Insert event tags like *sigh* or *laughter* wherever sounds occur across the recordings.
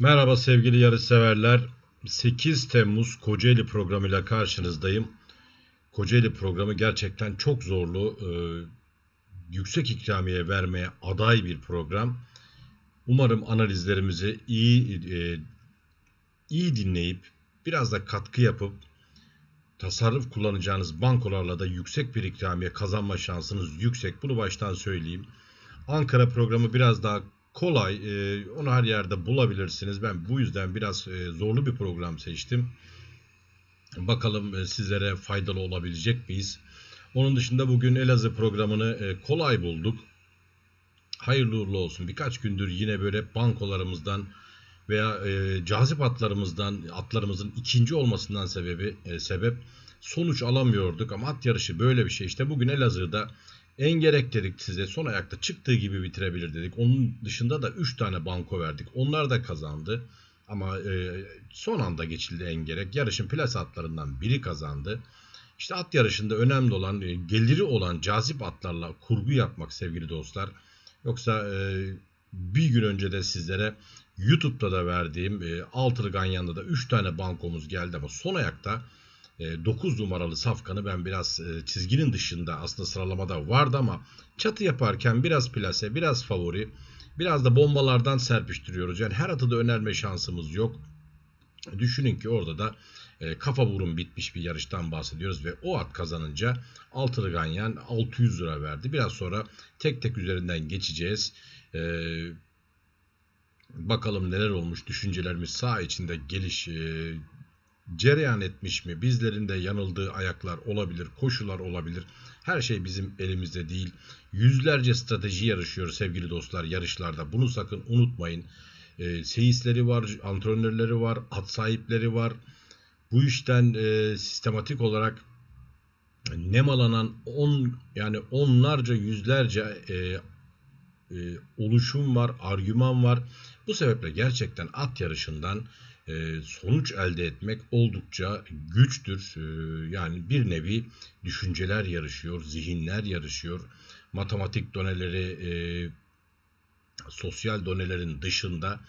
Merhaba sevgili yarışseverler. 8 Temmuz Kocaeli programıyla karşınızdayım. Kocaeli programı gerçekten çok zorlu, e, yüksek ikramiye vermeye aday bir program. Umarım analizlerimizi iyi e, iyi dinleyip biraz da katkı yapıp tasarruf kullanacağınız bankolarla da yüksek bir ikramiye kazanma şansınız yüksek. Bunu baştan söyleyeyim. Ankara programı biraz daha kolay. E, onu her yerde bulabilirsiniz. Ben bu yüzden biraz e, zorlu bir program seçtim. Bakalım e, sizlere faydalı olabilecek miyiz? Onun dışında bugün Elazığ programını e, kolay bulduk. Hayırlı uğurlu olsun. Birkaç gündür yine böyle bankolarımızdan veya e, cazip atlarımızdan atlarımızın ikinci olmasından sebebi e, sebep sonuç alamıyorduk ama at yarışı böyle bir şey. İşte bugün Elazığ'da Engerek dedik size son ayakta çıktığı gibi bitirebilir dedik. Onun dışında da 3 tane banko verdik. Onlar da kazandı. Ama e, son anda geçildi Engerek. Yarışın plas atlarından biri kazandı. İşte at yarışında önemli olan e, geliri olan cazip atlarla kurgu yapmak sevgili dostlar. Yoksa e, bir gün önce de sizlere YouTube'da da verdiğim e, altılı ganyanda da 3 tane bankomuz geldi ama son ayakta 9 e, numaralı safkanı ben biraz e, çizginin dışında aslında sıralamada vardı ama çatı yaparken biraz plase, biraz favori, biraz da bombalardan serpiştiriyoruz. Yani her atı da önerme şansımız yok. Düşünün ki orada da e, kafa burun bitmiş bir yarıştan bahsediyoruz ve o at kazanınca altılı ganyan 600 lira verdi. Biraz sonra tek tek üzerinden geçeceğiz. bakalım neler olmuş düşüncelerimiz sağ içinde geliş cereyan etmiş mi? Bizlerin de yanıldığı ayaklar olabilir, koşular olabilir. Her şey bizim elimizde değil. Yüzlerce strateji yarışıyor sevgili dostlar yarışlarda. Bunu sakın unutmayın. E, seyisleri var, antrenörleri var, at sahipleri var. Bu işten e, sistematik olarak nemalanan on yani onlarca yüzlerce e, e, oluşum var, argüman var. Bu sebeple gerçekten at yarışından sonuç elde etmek oldukça güçtür. E, yani bir nevi düşünceler yarışıyor, zihinler yarışıyor. Matematik doneleri, e, sosyal donelerin dışında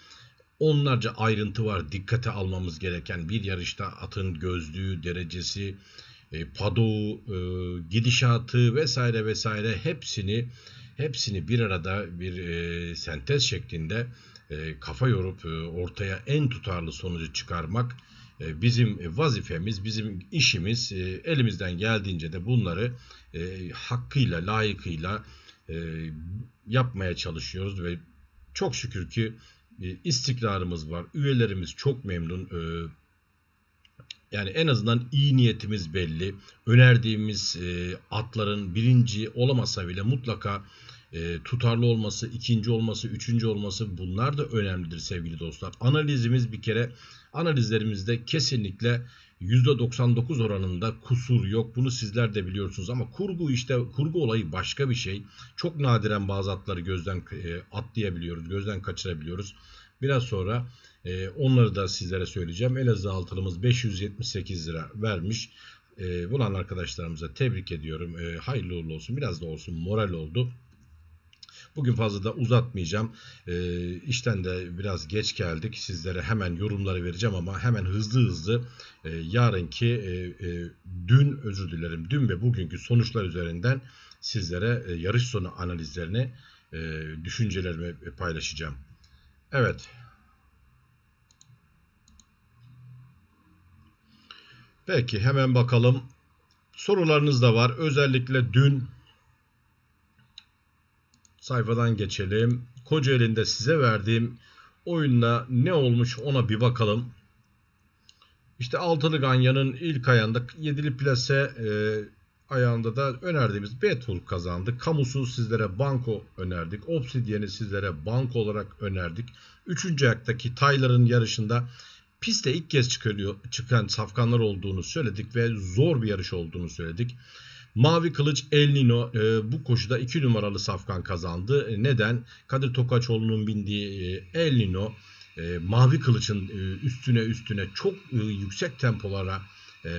onlarca ayrıntı var dikkate almamız gereken bir yarışta atın gözlüğü, derecesi, e, padoğu, e, gidişatı vesaire vesaire hepsini hepsini bir arada bir e, sentez şeklinde e, kafa yorup e, ortaya en tutarlı sonucu çıkarmak e, bizim vazifemiz, bizim işimiz. Elimizden geldiğince de bunları hakkıyla, layıkıyla yapmaya çalışıyoruz ve çok şükür ki istikrarımız var. Üyelerimiz çok memnun. Yani en azından iyi niyetimiz belli. Önerdiğimiz atların birinci olamasa bile mutlaka e, tutarlı olması, ikinci olması, üçüncü olması bunlar da önemlidir sevgili dostlar. Analizimiz bir kere analizlerimizde kesinlikle %99 oranında kusur yok. Bunu sizler de biliyorsunuz ama kurgu işte kurgu olayı başka bir şey. Çok nadiren bazı atları gözden e, atlayabiliyoruz, gözden kaçırabiliyoruz. Biraz sonra e, onları da sizlere söyleyeceğim. Elazığ altılımız 578 lira vermiş. E, bulan arkadaşlarımıza tebrik ediyorum. E, hayırlı uğurlu olsun. Biraz da olsun moral oldu. Bugün fazla da uzatmayacağım. E, işten de biraz geç geldik. Sizlere hemen yorumları vereceğim ama hemen hızlı hızlı e, yarınki e, e, dün özür dilerim dün ve bugünkü sonuçlar üzerinden sizlere e, yarış sonu analizlerini e, düşüncelerimi paylaşacağım. Evet. Peki hemen bakalım. Sorularınız da var. Özellikle dün sayfadan geçelim. Kocaeli'nde size verdiğim oyunda ne olmuş ona bir bakalım. İşte altılı ganyanın ilk ayağında yedili plase e, ayağında da önerdiğimiz Betful kazandı. Kamusu sizlere banko önerdik. Obsidian'i sizlere banko olarak önerdik. Üçüncü ayaktaki Tyler'ın yarışında piste ilk kez çıkarıyor, çıkan safkanlar olduğunu söyledik ve zor bir yarış olduğunu söyledik. Mavi Kılıç El Nino e, bu koşuda 2 numaralı safkan kazandı. E, neden? Kadir Tokaçoğlu'nun bindiği e, El Nino e, Mavi Kılıç'ın e, üstüne üstüne çok e, yüksek tempolara e,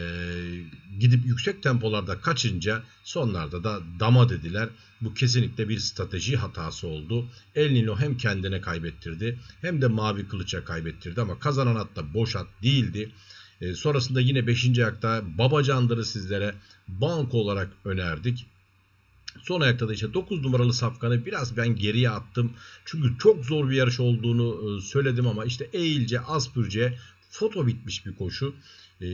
gidip yüksek tempolarda kaçınca sonlarda da dama dediler. Bu kesinlikle bir strateji hatası oldu. El Nino hem kendine kaybettirdi hem de Mavi Kılıç'a kaybettirdi ama kazanan at da boş at değildi. E, sonrasında yine 5. ayakta Babacandar'ı sizlere banko olarak önerdik. Son ayakta da işte 9 numaralı safkanı biraz ben geriye attım. Çünkü çok zor bir yarış olduğunu e, söyledim ama işte Eğilce, Aspürce foto bitmiş bir koşu. Ee,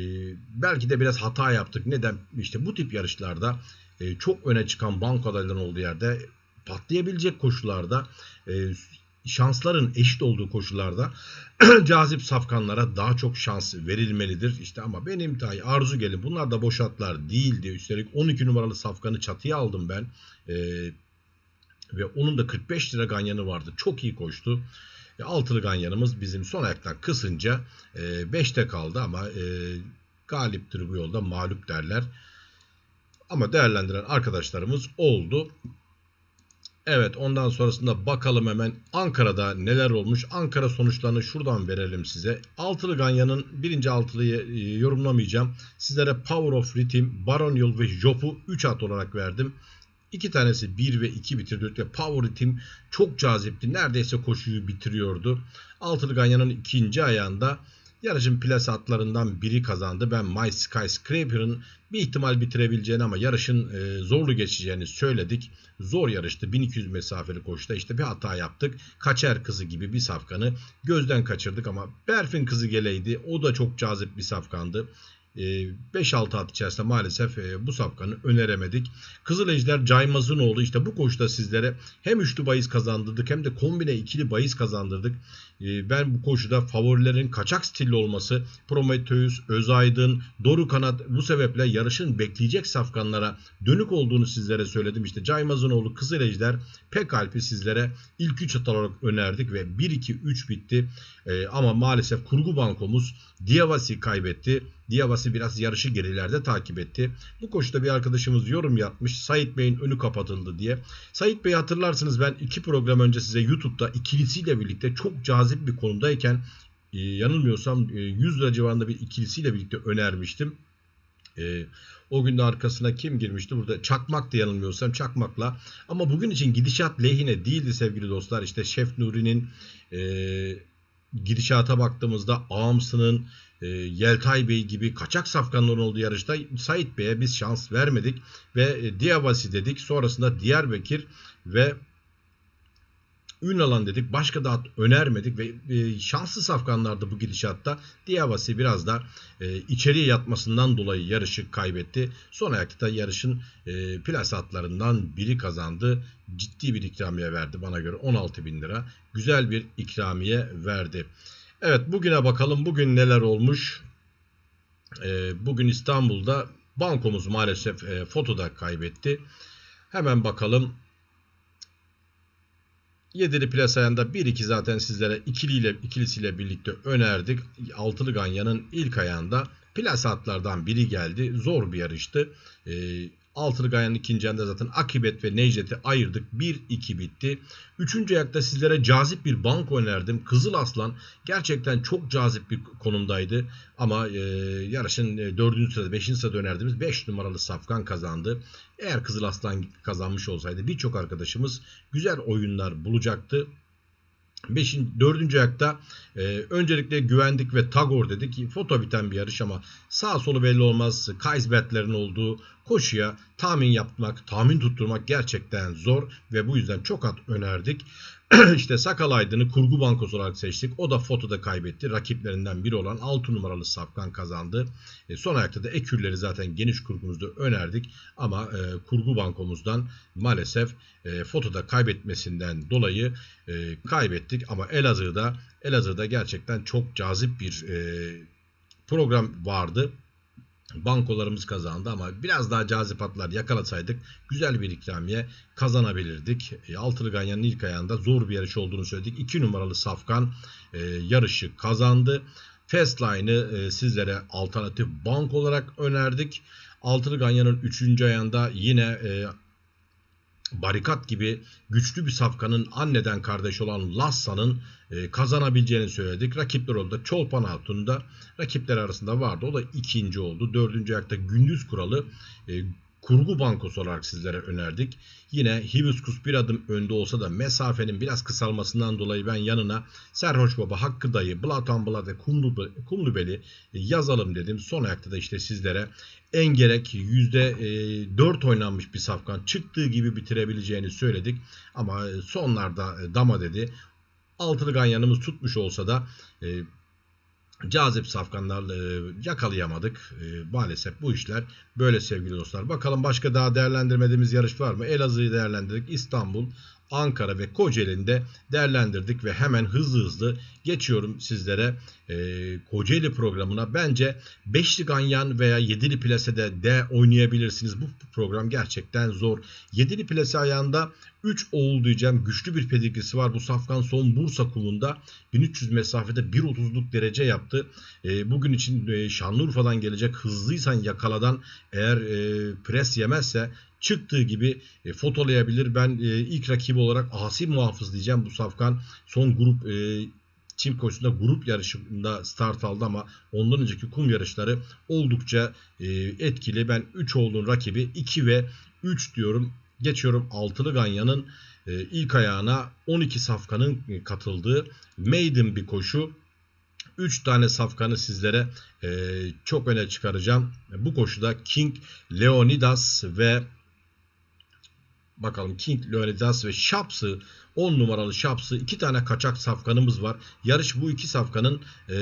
belki de biraz hata yaptık. Neden? İşte bu tip yarışlarda e, çok öne çıkan banko adaylarının olduğu yerde patlayabilecek koşularda e, şansların eşit olduğu koşullarda *clears throat* cazip safkanlara daha çok şans verilmelidir. İşte ama benim tay arzu gelin bunlar da boş atlar değildi. Üstelik 12 numaralı safkanı çatıya aldım ben. Ee, ve onun da 45 lira ganyanı vardı. Çok iyi koştu. E, altılı ganyanımız bizim son ayaktan kısınca 5'te e, kaldı ama e, galiptir bu yolda mağlup derler. Ama değerlendiren arkadaşlarımız oldu. Evet ondan sonrasında bakalım hemen Ankara'da neler olmuş. Ankara sonuçlarını şuradan verelim size. Altılı Ganyan'ın birinci altılıyı e, yorumlamayacağım. Sizlere Power of Rhythm, Baron Yol ve Jop'u 3 at olarak verdim. İki tanesi 1 ve 2 bitirdi. Ve Power Rhythm çok cazipti. Neredeyse koşuyu bitiriyordu. Altılı Ganyan'ın ikinci ayağında Yarışın plas atlarından biri kazandı. Ben My Skyscraper'ın bir ihtimal bitirebileceğini ama yarışın e, zorlu geçeceğini söyledik. Zor yarıştı. 1200 mesafeli koşuda işte bir hata yaptık. Kaçer kızı gibi bir safkanı gözden kaçırdık ama Berfin kızı geleydi. O da çok cazip bir safkandı. 5-6 at içerisinde maalesef e, bu safkanı öneremedik. Kızıl Ejder Caymaz'ın oldu. İşte bu koşuda sizlere hem üçlü bahis kazandırdık hem de kombine ikili bahis kazandırdık. E, ben bu koşuda favorilerin kaçak stilli olması Prometheus, Özaydın, Doru Kanat bu sebeple yarışın bekleyecek safkanlara dönük olduğunu sizlere söyledim. İşte Caymaz'ın oğlu Kızıl Ejder Pekalp'i sizlere ilk 3 at olarak önerdik ve 1-2-3 bitti. E, ama maalesef kurgu bankomuz Diavasi kaybetti. Diavasi biraz yarışı gerilerde takip etti. Bu koşuda bir arkadaşımız yorum yapmış. Sait Bey'in önü kapatıldı diye. Sait Bey hatırlarsınız ben iki program önce size YouTube'da ikilisiyle birlikte çok cazip bir konumdayken e, yanılmıyorsam e, 100 lira civarında bir ikilisiyle birlikte önermiştim. E, o günde arkasına kim girmişti? Burada Çakmak da yanılmıyorsam Çakmak'la. Ama bugün için gidişat lehine değildi sevgili dostlar. İşte Şef Nuri'nin e, gidişata baktığımızda Ağamsı'nın e, Yeltay Bey gibi kaçak safkanların olduğu yarışta Sait Bey'e biz şans vermedik ve e, Diabasi dedik. Sonrasında Diyarbakır ve Ünalan dedik. Başka da önermedik ve e, şanslı safkanlardı bu gidişatta. Diabasi biraz da e, içeriye yatmasından dolayı yarışı kaybetti. Son ayakta da yarışın e, plas atlarından biri kazandı. Ciddi bir ikramiye verdi bana göre 16 bin lira. Güzel bir ikramiye verdi. Evet bugüne bakalım. Bugün neler olmuş? E, bugün İstanbul'da bankomuz maalesef e, fotoda kaybetti. Hemen bakalım. Yedili plas ayağında 1-2 zaten sizlere ikiliyle, ikilisiyle birlikte önerdik. Altılı Ganya'nın ilk ayağında plas atlardan biri geldi. Zor bir yarıştı. Ee, Altılı Gaya'nın ikinci ayağında zaten Akibet ve Necdet'i ayırdık. 1-2 bitti. Üçüncü ayakta sizlere cazip bir banko önerdim. Kızıl Aslan gerçekten çok cazip bir konumdaydı. Ama e, yarışın e, 4. sırada 5. sırada önerdiğimiz 5 numaralı Safkan kazandı. Eğer Kızıl Aslan kazanmış olsaydı birçok arkadaşımız güzel oyunlar bulacaktı. 5. 4. ayakta e, öncelikle güvendik ve Tagor dedik. Foto biten bir yarış ama sağ solu belli olmaz. Kaysbertlerin olduğu koşuya tahmin yapmak, tahmin tutturmak gerçekten zor ve bu yüzden çok at önerdik. *clears throat* işte Sakal Aydın'ı kurgu bankosu olarak seçtik. O da fotoda kaybetti. Rakiplerinden biri olan 6 numaralı Safkan kazandı. E, son ayakta da Ekürleri zaten geniş kurgumuzda önerdik. Ama e, kurgu bankomuzdan maalesef e, fotoda kaybetmesinden dolayı e, kaybettik. Ama Elazığ'da Elazığ'da gerçekten çok cazip bir e, program vardı bankolarımız kazandı ama biraz daha cazip atlar yakalasaydık güzel bir ikramiye kazanabilirdik. E, Altılı Ganyan'ın ilk ayağında zor bir yarış olduğunu söyledik. 2 numaralı Safkan e, yarışı kazandı. Fastline'ı e, sizlere alternatif bank olarak önerdik. Altılı Ganyan'ın 3. ayağında yine e, barikat gibi güçlü bir safkanın anneden kardeş olan Lassa'nın e, kazanabileceğini söyledik. Rakipler oldu. Çolpan Hatun'da rakipler arasında vardı. O da ikinci oldu. Dördüncü ayakta Gündüz Kuralı e, kurgu bankosu olarak sizlere önerdik. Yine Hibiskus bir adım önde olsa da mesafenin biraz kısalmasından dolayı ben yanına Serhoş Baba, Hakkı Dayı, Blatan Blade, Kumlubeli yazalım dedim. Son ayakta da işte sizlere en gerek %4 oynanmış bir safkan çıktığı gibi bitirebileceğini söyledik. Ama sonlarda dama dedi. Altılı ganyanımız tutmuş olsa da cazip safkanlarla yakalayamadık. Maalesef bu işler böyle sevgili dostlar. Bakalım başka daha değerlendirmediğimiz yarış var mı? Elazığ'ı değerlendirdik. İstanbul, Ankara ve Kocaeli'nde değerlendirdik ve hemen hızlı hızlı geçiyorum sizlere e, Kocaeli programına. Bence 5'li ganyan veya 7'li plasede de oynayabilirsiniz. Bu program gerçekten zor. 7'li plase ayağında 3 oğul diyeceğim. Güçlü bir pedigrisi var. Bu Safkan son Bursa kumunda 1300 mesafede 1.30'luk derece yaptı. E, bugün için e, Şanlıurfa'dan gelecek hızlıysan yakaladan eğer e, pres yemezse çıktığı gibi e, fotolayabilir. Ben e, ilk rakibi olarak Asi Muhafız diyeceğim. Bu Safkan son grup e, çim koşusunda grup yarışında start aldı ama ondan önceki kum yarışları oldukça e, etkili. Ben 3 olduğun rakibi 2 ve 3 diyorum. Geçiyorum altılı ganyanın e, ilk ayağına 12 safkanın e, katıldığı maiden bir koşu. 3 tane safkanı sizlere e, çok öne çıkaracağım. Bu koşuda King Leonidas ve bakalım King Leonidas ve Shaps'ı 10 numaralı Şapsı iki tane kaçak safkanımız var. Yarış bu iki safkanın e,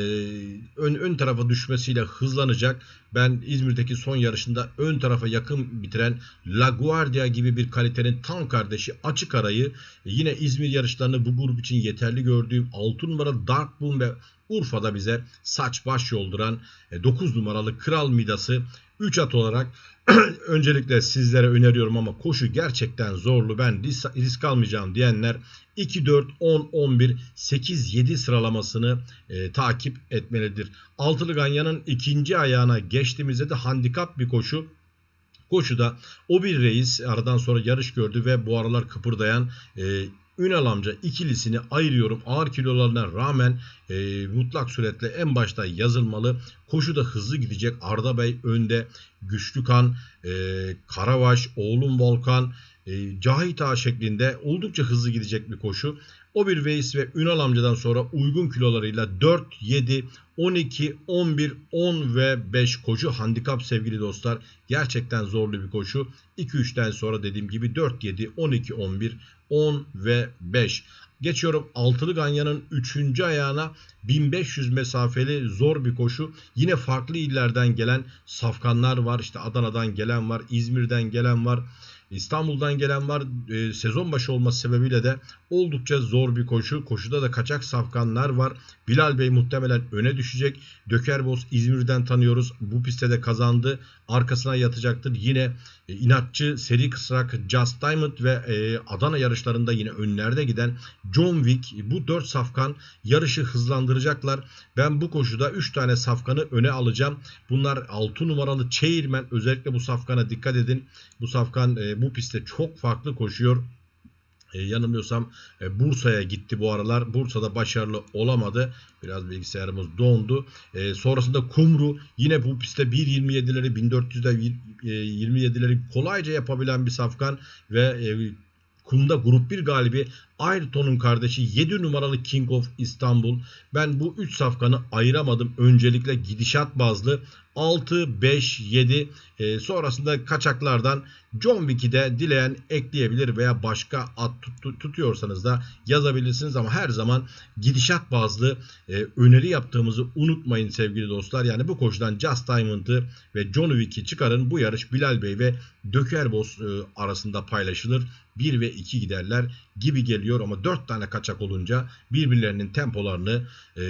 ön, ön tarafa düşmesiyle hızlanacak. Ben İzmir'deki son yarışında ön tarafa yakın bitiren La Guardia gibi bir kalitenin tam kardeşi açık arayı e, yine İzmir yarışlarını bu grup için yeterli gördüğüm 6 numaralı Dark Boom ve Urfa'da bize saç baş yolduran 9 e, numaralı Kral Midas'ı 3 at olarak *clears throat* öncelikle sizlere öneriyorum ama koşu gerçekten zorlu. Ben risk, almayacağım diyenler 2, 4, 10, 11, 8, 7 sıralamasını e, takip etmelidir. Altılı Ganyan'ın ikinci ayağına geçtiğimizde de handikap bir koşu. Koşuda o bir reis aradan sonra yarış gördü ve bu aralar kıpırdayan e, Ünal amca ikilisini ayırıyorum. Ağır kilolarına rağmen e, mutlak suretle en başta yazılmalı. Koşu da hızlı gidecek. Arda Bey önde. Güçlü Kan, e, Karavaş, Oğlum Volkan, e, Cahit Ağa şeklinde oldukça hızlı gidecek bir koşu. O bir Veys ve Ünal amcadan sonra uygun kilolarıyla 4, 7, 12, 11, 10 ve 5 koşu handikap sevgili dostlar. Gerçekten zorlu bir koşu. 2-3'ten sonra dediğim gibi 4, 7, 12, 11, 10 ve 5. Geçiyorum altılı ganyanın 3. ayağına 1500 mesafeli zor bir koşu. Yine farklı illerden gelen safkanlar var. İşte Adana'dan gelen var, İzmir'den gelen var. İstanbul'dan gelen var. E, sezon başı olması sebebiyle de oldukça zor bir koşu. Koşuda da kaçak safkanlar var. Bilal Bey muhtemelen öne düşecek. Dökerboz İzmir'den tanıyoruz. Bu pistte de kazandı. Arkasına yatacaktır. Yine e, inatçı seri kısrak Just Diamond ve e, Adana yarışlarında yine önlerde giden John Wick bu 4 safkan yarışı hızlandıracaklar. Ben bu koşuda 3 tane safkanı öne alacağım. Bunlar 6 numaralı Chairman özellikle bu safkana dikkat edin. Bu safkan e, bu pistte çok farklı koşuyor. E, yanılmıyorsam e, Bursa'ya gitti bu aralar. Bursa'da başarılı olamadı. Biraz bilgisayarımız dondu. E, sonrasında Kumru yine bu pistte 1.27'leri 1400'de 27'leri kolayca yapabilen bir safkan ve e, kumda grup 1 galibi Ayrton'un kardeşi 7 numaralı King of İstanbul. Ben bu 3 safkanı ayıramadım. Öncelikle gidişat bazlı 6, 5, 7 e, sonrasında kaçaklardan John Wick'i de dileyen ekleyebilir veya başka at tut, tutuyorsanız da yazabilirsiniz ama her zaman gidişat bazlı e, öneri yaptığımızı unutmayın sevgili dostlar. Yani bu koşudan Just Diamond'ı ve John Wick'i çıkarın. Bu yarış Bilal Bey ve Dökerboz e, arasında paylaşılır. 1 ve 2 giderler gibi geliyor ama 4 tane kaçak olunca birbirlerinin tempolarını e,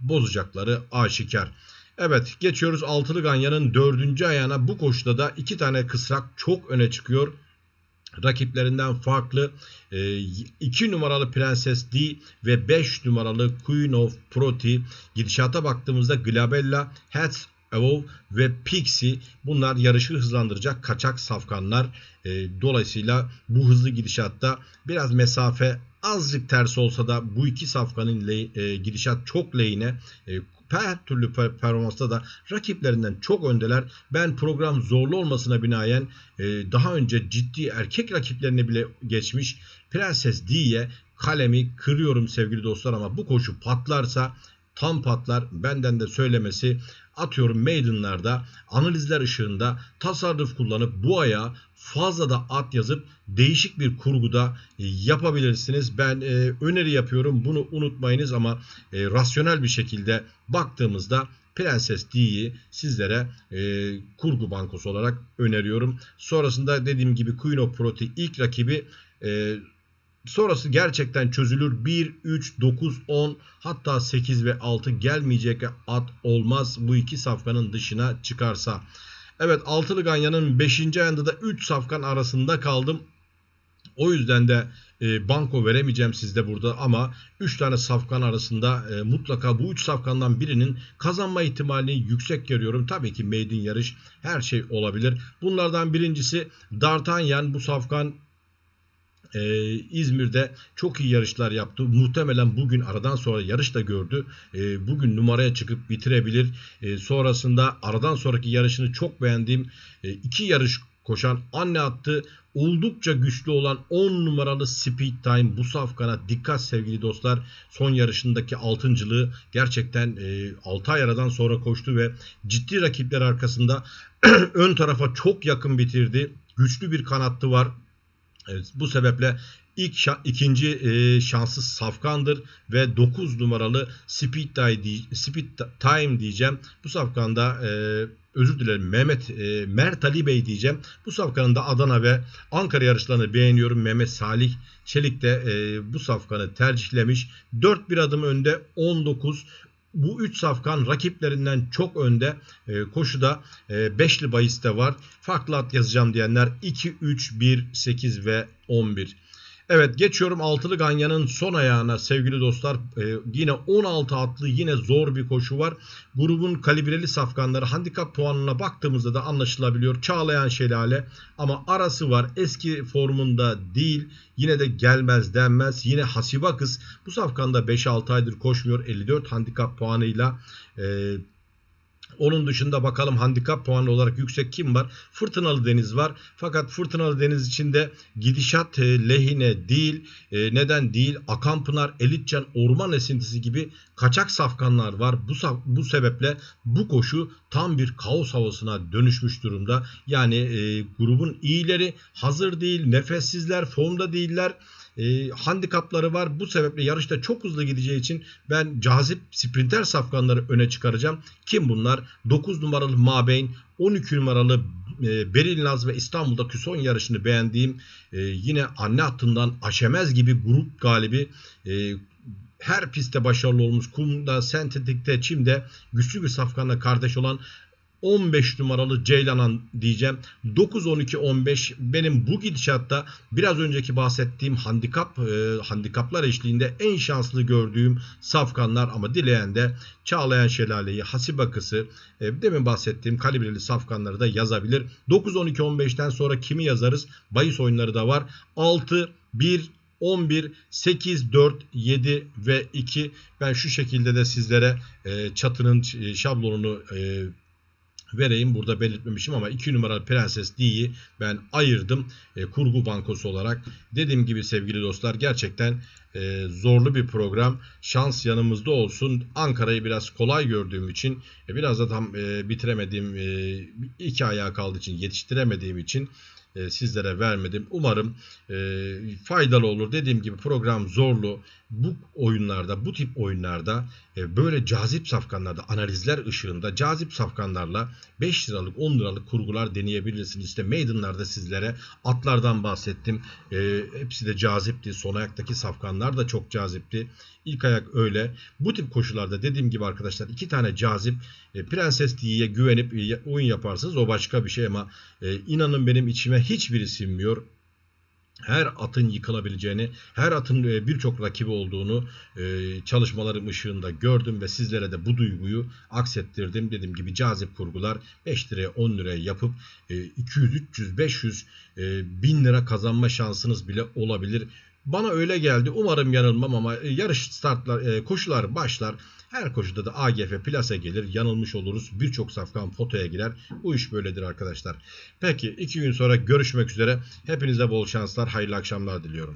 bozacakları aşikar. Evet geçiyoruz altılı ganyanın dördüncü ayağına bu koşuda da iki tane kısrak çok öne çıkıyor. Rakiplerinden farklı 2 e, numaralı Prenses D ve 5 numaralı Queen of Proti gidişata baktığımızda Glabella, Hats Evolve ve Pixie bunlar yarışı hızlandıracak kaçak safkanlar. E, dolayısıyla bu hızlı gidişatta biraz mesafe azıcık ters olsa da bu iki safkanın le, e, gidişat çok lehine e, her türlü performansta da rakiplerinden çok öndeler. Ben program zorlu olmasına binaen e, daha önce ciddi erkek rakiplerine bile geçmiş Prenses D'ye kalemi kırıyorum sevgili dostlar ama bu koşu patlarsa tam patlar. Benden de söylemesi atıyorum maidenlarda analizler ışığında tasarruf kullanıp bu aya fazla da at yazıp değişik bir kurguda yapabilirsiniz. Ben e, öneri yapıyorum. Bunu unutmayınız ama e, rasyonel bir şekilde baktığımızda Prenses D'yi sizlere e, kurgu bankosu olarak öneriyorum. Sonrasında dediğim gibi Queen of Proti ilk rakibi e, Sonrası gerçekten çözülür. 1, 3, 9, 10 hatta 8 ve 6 gelmeyecek at olmaz bu iki safkanın dışına çıkarsa. Evet altılı ganyanın 5. ayında da 3 safkan arasında kaldım. O yüzden de e, banko veremeyeceğim sizde burada ama 3 tane safkan arasında e, mutlaka bu 3 safkandan birinin kazanma ihtimalini yüksek görüyorum. Tabii ki maiden yarış her şey olabilir. Bunlardan birincisi D'Artagnan bu safkan e, İzmir'de çok iyi yarışlar yaptı. Muhtemelen bugün aradan sonra yarış da gördü. E, bugün numaraya çıkıp bitirebilir. E, sonrasında aradan sonraki yarışını çok beğendiğim e, iki yarış koşan anne attı. Oldukça güçlü olan 10 numaralı Speed Time bu safkana dikkat sevgili dostlar. Son yarışındaki altıncılığı gerçekten e, 6 ay aradan sonra koştu ve ciddi rakipler arkasında *clears throat* ön tarafa çok yakın bitirdi. Güçlü bir kanattı var. Evet, bu sebeple ilk şa- ikinci e, şanssız safkandır ve 9 numaralı Speed, Die, Speed Time diyeceğim. Bu safkanda e, özür dilerim Mehmet e, Mert Ali Bey diyeceğim. Bu safkanın da Adana ve Ankara yarışlarını beğeniyorum. Mehmet Salih Çelik de e, bu safkanı tercihlemiş. 4 bir adım önde 19 bu 3 safkan rakiplerinden çok önde. E, koşuda e, beşli bahiste var. Farklı at yazacağım diyenler 2, 3, 1, 8 ve 11. Evet geçiyorum altılı ganyanın son ayağına sevgili dostlar. Ee, yine 16 atlı yine zor bir koşu var. Grubun kalibreli safkanları handikap puanına baktığımızda da anlaşılabiliyor. Çağlayan Şelale ama arası var. Eski formunda değil. Yine de gelmez denmez. Yine Hasiba kız bu safkanda 5-6 aydır koşmuyor. 54 handikap puanıyla e, onun dışında bakalım handikap puanı olarak yüksek kim var? Fırtınalı Deniz var. Fakat Fırtınalı Deniz içinde gidişat e, lehine değil. E, neden değil? Akan Pınar, Elitcan, Orman Esintisi gibi kaçak safkanlar var. Bu, bu sebeple bu koşu tam bir kaos havasına dönüşmüş durumda. Yani e, grubun iyileri hazır değil, nefessizler, formda değiller e, handikapları var. Bu sebeple yarışta çok hızlı gideceği için ben cazip sprinter safkanları öne çıkaracağım. Kim bunlar? 9 numaralı Mabeyn, 12 numaralı e, Beril Naz ve İstanbul'da Tüson yarışını beğendiğim e, yine anne hattından aşemez gibi grup galibi e, her pistte başarılı olmuş. Kumda, sentetikte, çimde güçlü bir safkanla kardeş olan 15 numaralı Ceylanan diyeceğim. 9 12 15 benim bu gidişatta biraz önceki bahsettiğim handikap e, handikaplar eşliğinde en şanslı gördüğüm safkanlar ama dileyen de Çağlayan Şelale'yi, Hasibakıs'ı, e, demin bahsettiğim kalibreli safkanları da yazabilir. 9 12 15'ten sonra kimi yazarız? Bayis oyunları da var. 6 1 11, 8, 4, 7 ve 2. Ben şu şekilde de sizlere e, çatının e, şablonunu e, vereyim. Burada belirtmemişim ama 2 numaralı Prenses D'yi ben ayırdım e, kurgu bankosu olarak. Dediğim gibi sevgili dostlar gerçekten e, zorlu bir program. Şans yanımızda olsun. Ankara'yı biraz kolay gördüğüm için e, biraz da tam e, bitiremediğim e, iki ayağa kaldığı için yetiştiremediğim için e, sizlere vermedim. Umarım e, faydalı olur. Dediğim gibi program zorlu. Bu oyunlarda, bu tip oyunlarda e, böyle cazip safkanlarda, analizler ışığında cazip safkanlarla 5 liralık, 10 liralık kurgular deneyebilirsiniz. İşte Maiden'larda sizlere atlardan bahsettim. E, hepsi de cazipti. Son ayaktaki safkanlar da çok cazipti. İlk ayak öyle. Bu tip koşularda dediğim gibi arkadaşlar iki tane cazip e, Prenses D'ye güvenip e, oyun yaparsınız. O başka bir şey ama e, inanın benim içime hiçbiri sinmiyor. her atın yıkılabileceğini, her atın e, birçok rakibi olduğunu e, çalışmalarım ışığında gördüm ve sizlere de bu duyguyu aksettirdim. Dediğim gibi cazip kurgular 5 liraya 10 liraya yapıp e, 200, 300, 500, e, 1000 lira kazanma şansınız bile olabilir. Bana öyle geldi. Umarım yanılmam ama e, yarış startlar, koşular başlar. Her koşuda da AGF plase gelir. Yanılmış oluruz. Birçok safkan potaya girer. Bu iş böyledir arkadaşlar. Peki iki gün sonra görüşmek üzere. Hepinize bol şanslar, hayırlı akşamlar diliyorum.